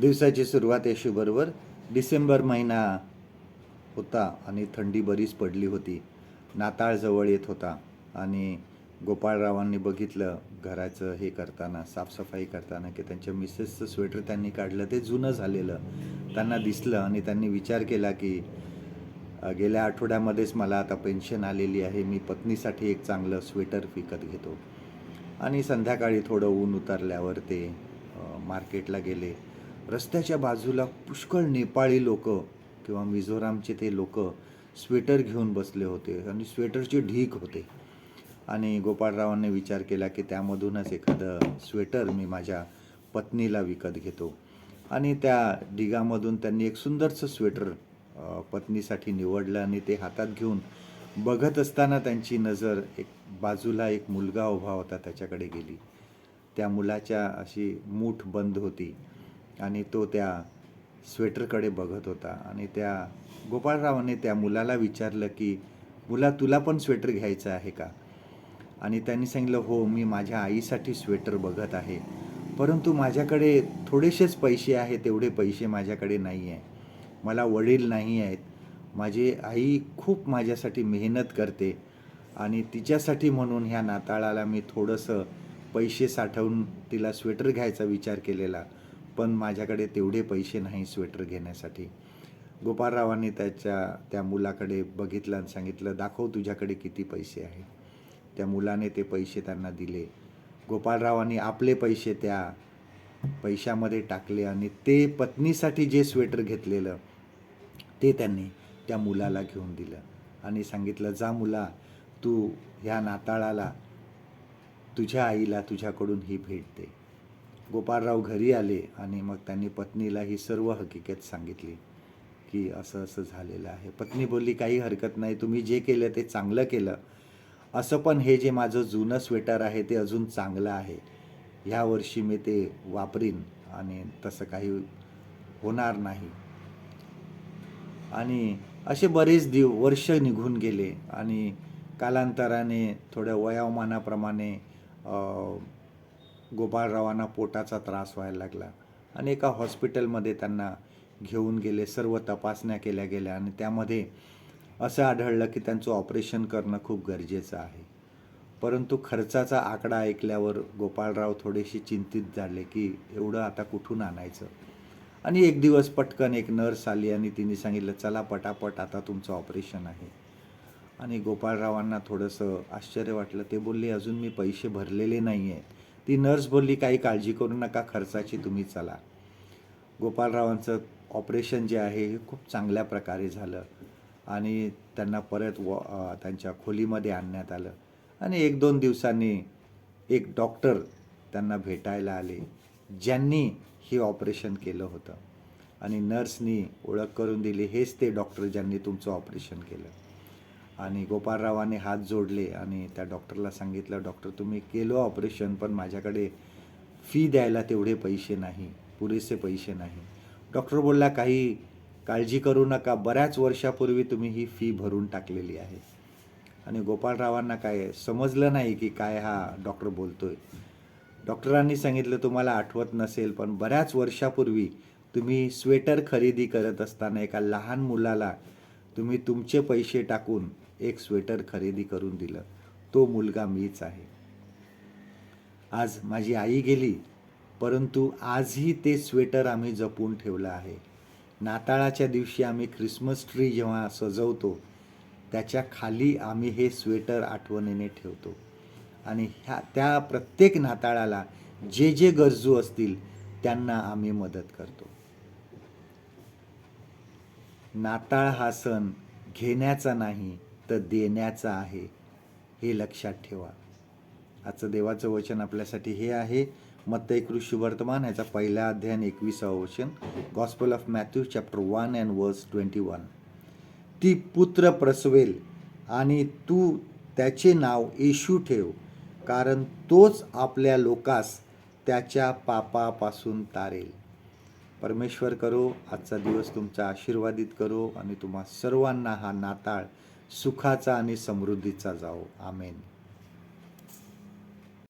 दिवसाची सुरुवात येशूबरोबर डिसेंबर महिना होता आणि थंडी बरीच पडली होती. नाताळजवळ येत होता आणि गोपाळरावांनी बघितलं घराचं हे करताना साफसफाई करताना की त्यांच्या मिसेसचं स्वेटर त्यांनी काढलं ते जुनं झालेलं. त्यांना दिसलं आणि त्यांनी विचार केला की गेल्या आठवड्यामध्येच मला आता पेन्शन आलेली आहे मी पत्नीसाठी एक चांगलं स्वेटर विकत घेतो. आणि संध्याकाळी थोडं ऊन उतरल्यावर ते मार्केटला गेले. रस्त्याच्या बाजूला पुष्कळ नेपाळी लोक किंवा मिझोरामचे ते लोक स्वेटर घेऊन बसले होते आणि स्वेटरचे ढीक होते. आणि गोपाळरावांनी विचार केला की त्यामधूनच एखादं स्वेटर मी माझ्या पत्नीला विकत घेतो. आणि त्या ढिगामधून त्यांनी एक सुंदरचं स्वेटर पत्नीसाठी निवडलं आणि ते हातात घेऊन बघत असताना त्यांची नजर एक बाजूला एक मुलगा उभा होता त्याच्याकडे गेली. त्या मुलाच्या अशी मूठ बंद होती. आणि तो त्या स्वेटरकडे बघत होता. आणि त्या गोपाळरावाने त्या मुलाला विचारलं की मुला तुला पण स्वेटर घ्यायचं आहे का? आणि त्यांनी सांगितलं हो मी माझ्या आईसाठी स्वेटर बघत आहे. परंतु माझ्याकडे थोडेसेच पैसे आहे तेवढे पैसे माझ्याकडे नाही आहे मला वडील नाही आहेत. माझी आई खूप माझ्यासाठी मेहनत करते आणि तिच्यासाठी म्हणून ह्या नाताळाला मी थोडंसं पैसे साठवून तिला स्वेटर घ्यायचा विचार केलेला. पण माझ्याकडे तेवढे पैसे नाही स्वेटर घेण्यासाठी. गोपाळरावांनी त्याच्या त्या मुलाकडे बघितलं आणि सांगितलं दाखव तुझ्याकडे किती पैसे आहे त्या मुलाने ते पैसे त्यांना दिले. गोपाळरावांनी आपले पैसे त्या पैशामध्ये टाकले आणि ते पत्नीसाठी जे स्वेटर घेतलेलं ते त्यांनी त्या मुलाला घेऊन दिलं आणि सांगितलं जा मुला तू ह्या नाताळाला तुझ्या आईला तुझ्याकडून ही भेट दे. गोपाळराव घरी आले आणि मग त्यांनी पत्नीला ही सर्व हकीकत सांगितली की असं असं झालेलं आहे. पत्नी बोलली काही हरकत नाही तुम्ही जे केलं ते चांगलं केलं. असं पण हे जे माझं जुनं स्वेटर आहे ते अजून चांगलं आहे. ह्या वर्षी मी ते वापरीन आणि तसं काही होणार नाही. आणि असे बरेच दिव वर्ष निघून गेले आणि कालांतराने थोड्या वयावमानाप्रमाणे गोपाळरावांना पोटाचा त्रास व्हायला लागला. आणि एका हॉस्पिटलमध्ये त्यांना घेऊन गेले सर्व तपासण्या केल्या गेल्या आणि त्यामध्ये असं आढळलं की त्यांचं ऑपरेशन करणं खूप गरजेचं आहे. परंतु खर्चाचा आकडा ऐकल्यावर गोपाळराव थोडेसे चिंतित झाले की एवढं आता कुठून आणायचं? आणि एक दिवस पटकन एक नर्स आली आणि तिने सांगितलं चला पटापट आता तुमचं ऑपरेशन आहे. आणि गोपाळरावांना थोडंसं आश्चर्य वाटलं. ते बोलले अजून मी पैसे भरलेले नाही आहेत ती नर्स बोलली काही काळजी करू नका खर्चाची तुम्ही चला. गोपालरावांचं ऑपरेशन जे आहे हे खूप चांगल्या प्रकारे झालं आणि त्यांना परत वॉ त्यांच्या खोलीमध्ये आणण्यात आलं आणि एक दोन दिवसांनी एक डॉक्टर त्यांना भेटायला आले ज्यांनी हे ऑपरेशन केलं होतं आणि नर्सनी ओळख करून दिली हेच ते डॉक्टर ज्यांनी तुमचं ऑपरेशन केलं. आणि गोपाळरावाने हात जोडले आणि त्या डॉक्टरला सांगितलं डॉक्टर तुम्ही केलं ऑपरेशन पण माझ्याकडे फी द्यायला तेवढे पैसे नाही पुरेसे पैसे नाही. डॉक्टर बोलला काही काळजी करू नका बऱ्याच वर्षापूर्वी तुम्ही ही फी भरून टाकलेली आहे. आणि गोपाळरावांना काय समजलं नाही की काय हा डॉक्टर बोलतोय. डॉक्टरांनी सांगितलं तुम्हाला आठवत नसेल पण बऱ्याच वर्षापूर्वी तुम्ही स्वेटर खरेदी करत असताना एका लहान मुलाला तुम्ही तुमचे पैसे टाकून एक स्वेटर खरेदी करून दिलं. तो मुलगा मीच आहे. आज माझी आई गेली परंतु आजही ते स्वेटर आम्ही जपून ठेवलं आहे. नाताळाच्या दिवशी आम्ही ख्रिसमस ट्री जेव्हा सजवतो त्याच्याखाली आम्ही हे स्वेटर आठवणीने ठेवतो. आणि ह्या त्या प्रत्येक नाताळाला जे जे गरजू असतील त्यांना आम्ही मदत करतो. नाताळ हा सण घेण्याचा नाही तर देण्याचा आहे हे लक्षात ठेवा. आजचं देवाचं वचन आपल्यासाठी हे आहे. मत्तई कृषी वर्तमान ह्याचा पहिला अध्ययन एकविसावं वचन. Gospel of Matthew chapter one and verse twenty one ती पुत्र प्रसवेल आणि तू त्याचे नाव येशू ठेव कारण तोच आपल्या लोकास त्याच्या पापापासून तारेल. परमेश्वर करो आजचा दिवस तुमचा आशीर्वादित करो आणि तुम्हा सर्वांना हा नाताळ सुखाचा आणि समृद्धीचा जाओ. आमेन.